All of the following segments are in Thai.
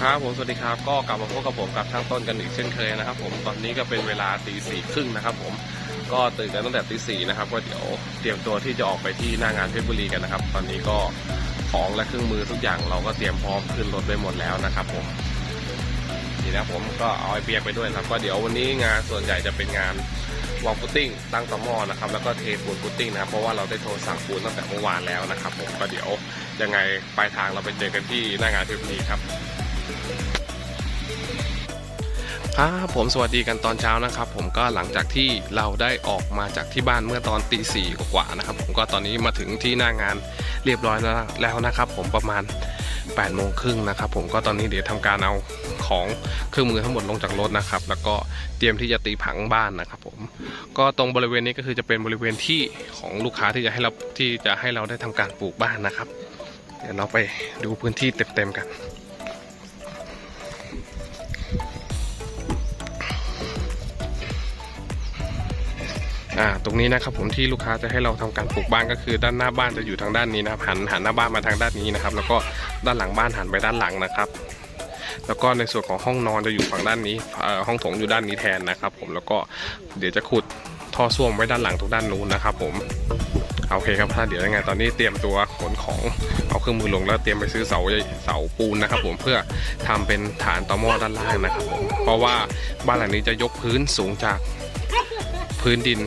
ครับผมสวัสดีครับก็กลับมาพบกับผมกับช่างต้นกันอีกเช่นเคยนะครับ ผมตอนนี้ก็เป็นเวลาตีสี่ครึ่งนะครับ ผมก็ตื่นกันตั้งแต่ตีสี่นะครับก็เดี๋ยวเตรียมตัวที่จะออกไปที่หน้างานเพชรบุรีกันนะครับ ตอนนี้ก็ของและเครื่องมือทุกอย่างเราก็เตรียมพร้อมขึ้นรถไปหมดแล้วนะครับ ผมนี่นะผมก็เอาไอเปียกไปด้วยครับ ก็เดี๋ยววันนี้งานส่วนใหญ่จะเป็นงานวอลฟุตติ้งตั้งตอหม้อนะครับแล้วก็เทปูนฟุตติ้งนะครับเพราะว่าเราได้โทรสั่งปูนตั้งแต่เมื่อวานแล้วนะครับ ผมก็เดี๋ยวยังไงปลายทางเราไปเจอกันที่หน้างานเพชรบุรีครับ ครับผมสวัสดีกันตอนเช้านะครับ ผมก็หลังจากที่เราได้ออกมาจากที่บ้านเมื่อตอนตีสี่กว่านะครับ ผมก็ตอนนี้มาถึงที่หน้างานเรียบร้อยแล้วนะครับ ผมประมาณ8ปดโมงครึ่งนะครับผมก็ตอนนี้เดี๋ยวทำการเอาของเครื่องมือทั้งหมดลงจากรถนะครับ แล้วก็เตรียมที่จะตีผังบ้านนะครับ ผมก็ตรงบริเวณนี้ก็คือจะเป็นบริเวณที่ของลูกค้าที่จะให้เราที่จะให้เราได้ทำการปลูกบ้านนะครับ เดี๋ยวเราไปดูพื้นที่เต็มๆกัน อ่าตรงนี้นะครับผมที่ลูกค้าจะให้เราทำการปลูกบ้านก็คือ ด้านหน้าบ้านจะอยู่ทางด้านนี้นะครับหันหันหน้าบ้านมาทางด้านนี้นะครับ แล้วก็ด้านหลังบ้านหันไปด้านหลังนะครับ แล้วก็ในส่วนของห้องนอนจะอยู่ฝั่งด้านนี้ห้องโถงอยู่ด้านนี้แทนนะครับ ผมแล้วก็เดี๋ยวจะขุดท่อส้วมไว้ด้านหลังตรงด้านนู้นนะครับ ผมโอเคครับถ้าเดี๋ยวยังไงตอนนี้เตรียมตัวขนของเอาเครื่องมือลงแล้วเตรียมไปซื้อเสาเสาปูนนะครับ ผมเพื่อทำเป็นฐานต่อหม้อด้านล่างนะครับผมเพราะว่าบ้านหลังนี้จะยกพื้นสูงจากพื้นดิน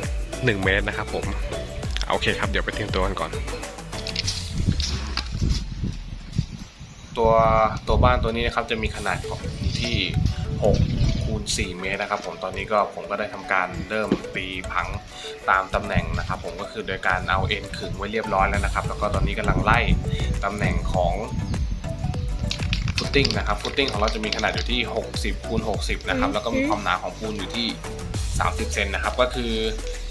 1 เมตรนะครับผมโอเคครับเดี๋ยวไปเตรียมตัวกันก่อน ตัวตัวบ้านตัวนี้นะครับจะมีขนาดของที่6คูณ4เมตรนะครับผมตอนนี้ก็ผมก็ได้ทำการเริ่มตีผังตามตำแหน่งนะครับ ผมก็คือโดยการเอาเอ็นขึงไว้เรียบร้อยแล้วนะครับ แล้วก็ตอนนี้กำลังไล่ตำแหน่งของฟุตติ้งนะครับฟุตติ้งของเราจะมีขนาดอยู่ที่ 60คูณ60 นะครับ แล้วก็มีความหนาของปูนอยู่ที่ 30 เซนนะครับ ก็คือเ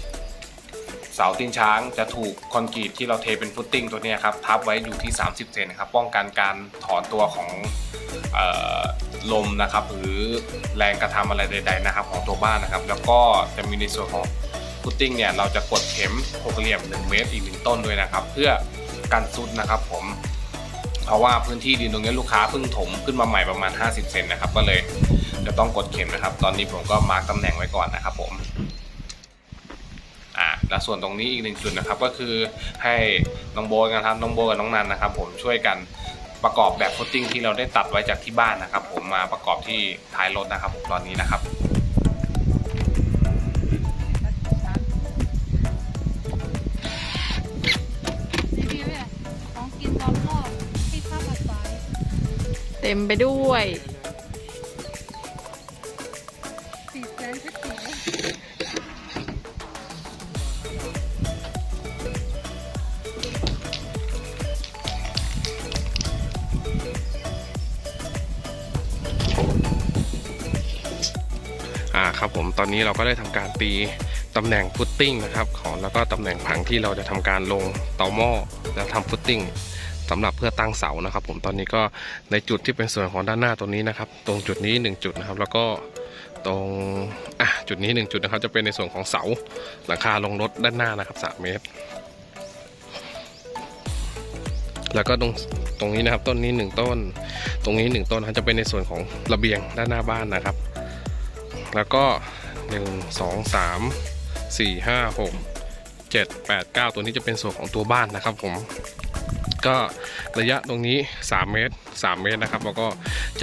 สาตีนช้างจะถูกคอนกรีตที่เราเทเป็นฟุตติ้งตัวนี้ครับทับไว้อยู่ที่ 30 เซนครับป้องกันการถอนตัวของออลมนะครับหรือแรงกระทำอะไรใด ๆนะครับ ของตัวบ้านนะครับ แล้วก็จะมีในส่วนของฟุตติ้งเนี่ยเราจะกดเข็มหกเหลี่ยม 1 เมตรอีกหนึ่งต้นด้วยนะครับ เพื่อกันซุดนะครับผมเพราะว่าพื้นที่ดินตรงนี้ลูกค้าเพิ่งถมขึ้นมาใหม่ประมาณ 50 เซนนะครับ ก็เลยจะต้องกดเข็มนะครับ ตอนนี้ผมก็มาร์กตำแหน่งไว้ก่อนนะครับผม แล้วส่วนตรงนี้อีกหนึ่งจุดนะครับก็คือให้น้องโบนะครับน้องโบกับน้องนันนะครับ ผมช่วยกันประกอบแบบฟุตติ้งที่เราได้ตัดไว้จากที่บ้านนะครับ ผมมาประกอบที่ท้ายรถนะครับผมตอนนี้นะครับนี่พี่เนี่ยของกินตอนรอบที่ข้าวผัดไฟเต็มไปด้วย อ่าครับผมตอนนี้เราก็ได้ทำการตีตำแหน่งฟุตติ้งนะครับของแล้วก็ตำแหน่งผังที่เราจะทำการลงเตาหม้อแล้วทำฟุตติ้งสำหรับเพื่อตั้งเสานะครับ ผมตอนนี้ก็ในจุดที่เป็นส่วนของด้านหน้าตรงนี้นะครับ ตรงจุดนี้ 1 จุดนะครับ แล้วก็ตรงอะจุดนี้ 1 จุดนะครับ จะเป็นในส่วนของเสาหลังคาลงรถด้านหน้านะครับ3เมตร แล้วก็ตรงตรงนี้นะครับต้นนี้ 1 ต้น ตรงนี้ 1 ต้นนะจะเป็นในส่วนของระเบียงด้านหน้าบ้านนะครับ แล้วก็ 1 2 3 4 5 6 7 8 9 ตัวนี้จะเป็นส่วนของตัวบ้านนะครับผมก็ระยะตรงนี้ 3 เมตร 3 เมตรนะครับ แล้วก็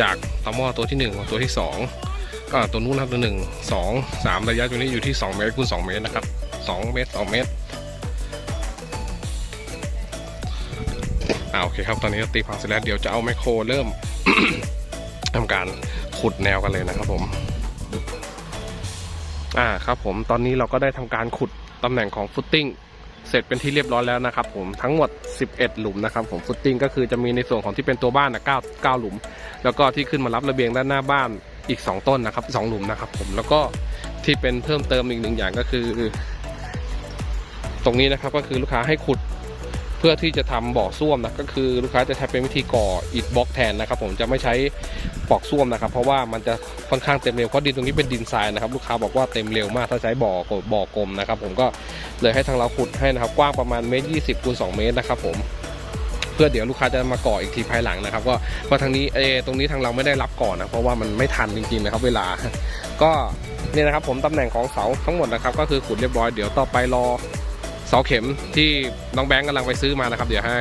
จากตอหม้อตัวที่1ของตัวที่2ก็ตัวนู้นนะครับตัว 1 2 3 ระยะตัวนี้อยู่ที่ 2 เมตรคูณ2เมตรนะครับ 2 เมตร 2 เมตรอ่าโอเคครับ ตอนนี้ตีผังเสร็จแล้วเดี๋ยวจะเอาไมโครเริ่ม ทำการขุดแนวกันเลยนะครับผม อ่าครับผมตอนนี้เราก็ได้ทำการขุดตำแหน่งของฟุตติ้งเสร็จเป็นที่เรียบร้อยแล้วนะครับผมทั้งหมด 11 หลุมนะครับผมฟุตติ้งก็คือจะมีในส่วนของที่เป็นตัวบ้านนะ9 9หลุม แล้วก็ที่ขึ้นมารับระเบียงด้านหน้าบ้านอีก 2 ต้นนะครับ2หลุมนะครับผมแล้วก็ที่เป็นเพิ่มเติมอีกหนึ่งอย่างก็คือ ตรงนี้นะครับก็คือลูกค้าให้ขุด เพื่อที่จะทำบ่อส้วมนะก็คือลูกค้าจะใช้เป็นวิธีก่ออิฐบล็อกแทนนะครับ ผมจะไม่ใช้ปอกส้วมนะครับ เพราะว่ามันจะค่อนข้างเต็มเร็วเพราะดินตรงนี้เป็นดินทรายนะครับ ลูกค้าบอกว่าเต็มเร็วมากถ้าใช้บ่อบ่อกลมนะครับ ผมก็เลยให้ทางเราขุดให้นะครับ กว้างประมาณเมตรยี่สิบคูณสองเมตรนะครับผมพื่อเดี๋ยวลูกค้าจะมาก่ออีกทีภายหลังนะครับ ก็เพราะทางนี้เอตรงนี้ทางเราไม่ได้รับก่อนนะเพราะว่ามันไม่ทันจริงๆนะครับ เวลา ก็เนี่ยนะครับผมตำแหน่งของเสาทั้งหมดนะครับ ก็คือขุดเรียบร้อยเดี๋ยวต่อไปรอ เสาเข็มที่น้องแบงค์กำลังไปซื้อมานะครับ เดี๋ยวให้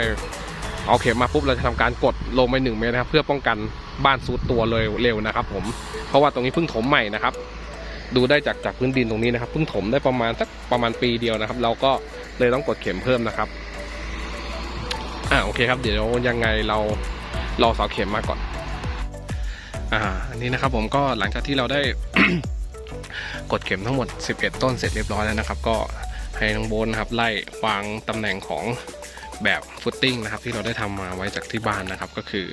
เอาเข็มมาปุ๊บเราจะทำการกดลงไปหนึ่งเมตรนะครับ เพื่อป้องกันบ้านซุดตัวเลยเร็วนะครับ ผมเพราะว่าตรงนี้เพิ่งถมใหม่นะครับ ดูได้จากจากพื้นดินตรงนี้นะครับเพิ่งถมได้ประมาณสักประมาณปีเดียวนะครับ เราก็เลยต้องกดเข็มเพิ่มนะครับอ่าโอเคครับเดี๋ยวยังไงเรารอเสาเข็มมาก่อน อ่าอันนี้นะครับผมก็หลังจากที่เราได้กดเข็มทั้งหมด 11 ต้นเสร็จเรียบร้อยแล้วนะครับ ก็ ให้น้องโบนนะครับไล่วางตำแหน่งของแบบฟุตติ้งนะครับที่เราได้ทำมาไว้จากที่บ้านนะครับก็คือ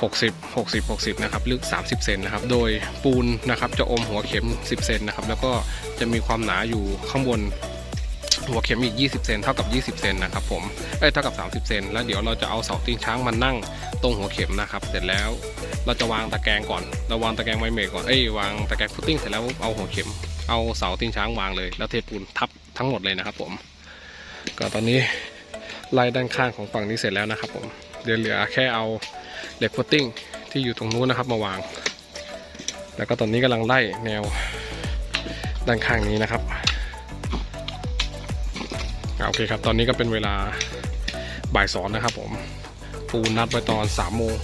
60 60 60 นะครับลึก 30 เซนนะครับ โดยปูนนะครับจะอมหัวเข็ม 10 เซนนะครับ แล้วก็จะมีความหนาอยู่ข้างบนหัวเข็มอีก 20 เซนเท่ากับ 20 เซนนะครับผม เอ้ย เท่ากับ 30 เซน แล้วเดี๋ยวเราจะเอาเสาตีนช้างมานั่งตรงหัวเข็มนะครับ เสร็จแล้วเราจะวางตะแกรงก่อน เราวางตะแกรงไวเมกก่อน เอ้ย วางตะแกรงฟุตติ้งเสร็จแล้วเอาหัวเข็ม เอาเสาตีนช้างวางเลย แล้วเทปูนทับทั้งหมดเลยนะครับ ผม ก็ตอนนี้ไล่ด้านข้างของฝั่งนี้เสร็จแล้วนะครับ ผมเดี๋ยวเหลือแค่เอาเหล็กฟุตติ้งที่อยู่ตรงนู้นนะครับมาวาง แล้วก็ตอนนี้กำลังไล่แนวด้านข้างนี้นะครับอโอเคครับ ตอนนี้ก็เป็นเวลาบ่ายสองนะครับผมปูนัดไปตอนสามโมง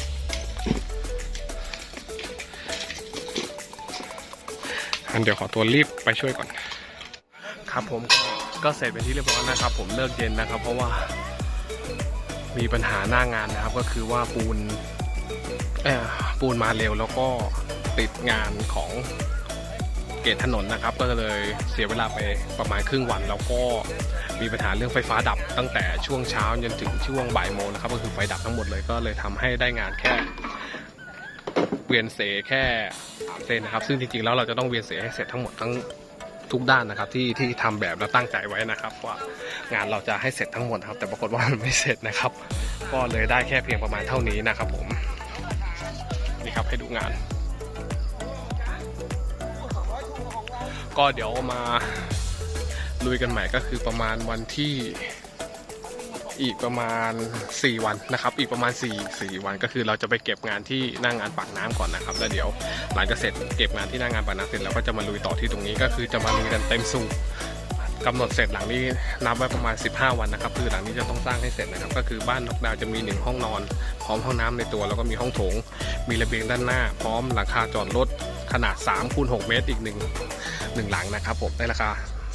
อันเดี๋ยวขอตัวรีบไปช่วยก่อน ครับผมก็ก็เสร็จเป็นที่เรียบร้อยนะครับ ผมเลิกเย็นนะครับ เพราะว่ามีปัญหาหน้างานนะครับ ก็คือว่าปูนปูนมาเร็วแล้วก็ติดงานของเกตถนนนะครับ ก็เลยเสียเวลาไปประมาณครึ่งวัน แล้วก็มีปัญหาเรื่องไฟฟ้าดับตั้งแต่ช่วงเช้าจนถึงช่วงบ่ายโมงนะครับ ก็คือไฟดับทั้งหมดเลยก็เลยทำให้ได้งานแค่ วียนเสแค่สามเส้นนะครับ ซึ่งจริงๆแล้วเราจะต้องเวียนเสให้เสร็จทั้งหมดทั้งทุกด้านนะครับ ที่ที่ทำแบบและตั้งใจไว้นะครับว่างานเราจะให้เสร็จทั้งหมดนะครับ แต่ปรากฏว่ามันไม่เสร็จนะครับ ก็เลยได้แค่เพียงประมาณเท่านี้นะครับ ผมนี่ครับให้ดูงาน ก็เดี๋ยวมาลุยกันใหม่ก็คือประมาณวันที่ อีกประมาณ 4 วันนะครับ อีกประมาณ 4 4 วันก็คือเราจะไปเก็บงานที่หน้างงานปากน้ำก่อนนะครับแล้วเดี๋ยวหลังจากเสร็จเก็บงานที่หน้างงานปากน้ำเสร็จแล้วก็จะมาลุยต่อที่ตรงนี้ก็คือจะมาลุยกันเต็มสูบกำหนดเสร็จหลังนี้นับไว้ประมาณ 15 วันนะครับ คือหลังนี้จะต้องสร้างให้เสร็จนะครับ ก็คือบ้านนอกดาวจะมีหนึ่งห้องนอน พร้อมห้องน้ำในตัว แล้วก็มีห้องโถง มีระเบียงด้านหน้า พร้อมหลังคาจอดรถขนาด3คูณ6เมตรอีกหนึ่งหนึ่งหลังนะครับผมในราคา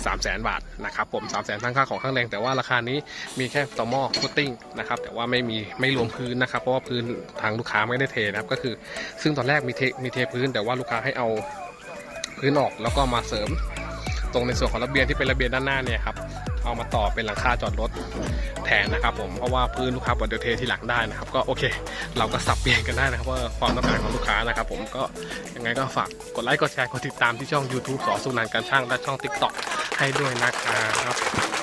3 0 0 0 0 0 บาทนะครับผม3 0 0 0 0 0ทั้งค่าของข้างแรงแต่ว่าราคานี้มีแค่ต่อหม้อฟุตติ้งนะครับแต่ว่าไม่มีไม่รวมพื้นนะครับ เพราะว่าพื้นทางลูกค้าไม่ได้เทนะครับก็คือ ซึ่งตอนแรกมีเทมีเทพื้น แต่ว่าลูกค้าให้เอาพื้นออกแล้วก็มาเสริม ตรงในส่วนของระเบียงที่เป็นระเบียงด้านหน้าเนี่ยครับเอามาต่อเป็นหลังคาจอดรถแทนนะครับผมเพราะว่าพื้นลูกค้าบอดเดลเทที่หลังได้นะครับ ก็โอเค เราก็สับเปลี่ยนกันได้นะครับว่าความต้องการของลูกค้านะครับ ผมก็ยังไงก็ฝากกดไลค์กดแชร์กดติดตามที่ช่อง YouTube สอสุนันท์การช่างและช่อง TikTok ให้ด้วยนะครับ